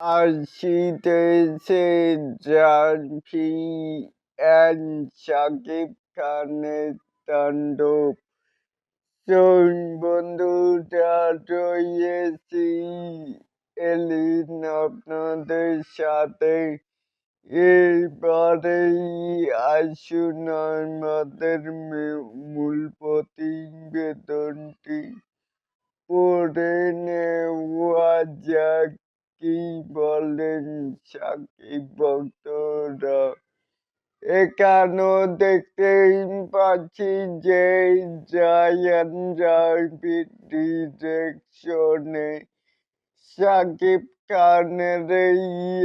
আসিতেছে জানভি অ্যান্ড শাকিব খানের তাণ্ডব শোন বন্ধুরা রয়েছি এলিন আপনাদের সাথে এবারেই আসুন আমাদের মূল প্রতিবেদনটি পড়ে নেওয়া যাক কি বলেন সাকিব ভক্তরা দেখতেই পাচ্ছি যে জায়ান রায়বির ডিরেকশনে সাকিব খানের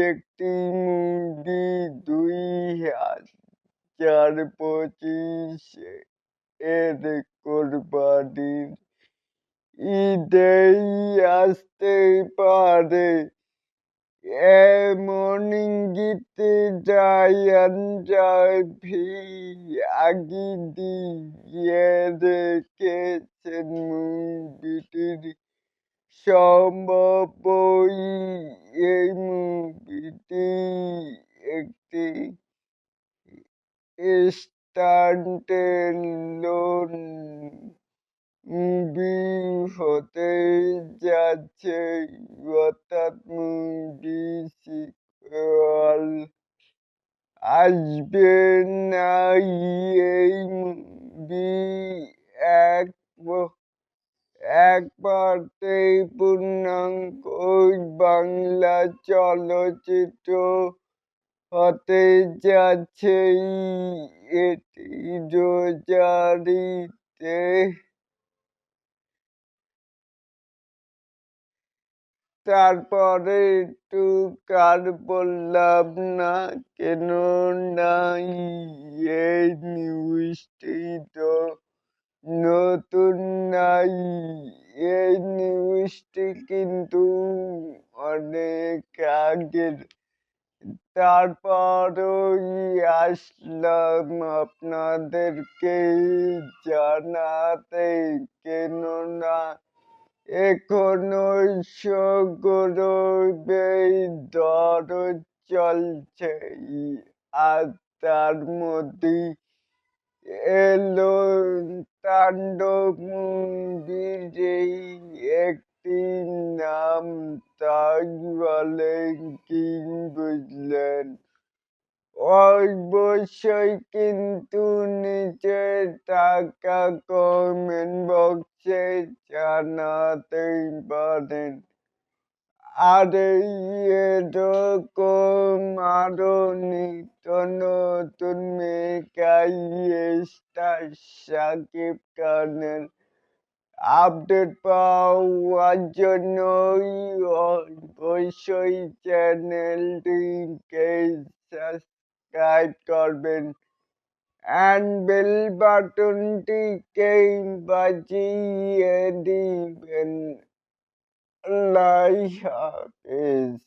একটি মুভি দুই হাজার পঁচিশে এর কোরবানির ঈদেই আসতে পারে। এমন ইঙ্গিতে জায়ান রাভি আগে দিয়ে রেখেছেন মুভিটির সম্ভবই এই মুভিটি একটি স্ট্যান্ডেলোন মুভি হতে যাচ্ছে, অর্থাৎ মুভি সিকুয়াল আসবে না। এই মুভি এক একবারতেই পূর্ণাঙ্গ বাংলা চলচ্চিত্র হতে যাচ্ছে এটি রোজারিতে তারপরে একটু কার বললাম না? কেন নাই? এই নিউজটি তো নতুন নাই। এই নিউজটি কিন্তু অনেক আগের। তারপরই আসলাম আপনাদেরকে জানাতে। কেননা এখনও সগরবেই দর চলছে। আর তার মধ্যে এলো তাণ্ডব মুভির একটি নাম তাই বলেন কি বুঝলেন। অবশ্যই কিন্তু নিচে টাকা কমেন্ট বক্সে জানাতেই পারেন। আর এরকম আরও নিত্য নতুন মেকাই স্টার সাকিব খানের আপডেট পাওয়ার জন্য অবশ্যই চ্যানেলটিকে Kite Corbin and Bill Barton became Baji Eddie Ben Elijah is.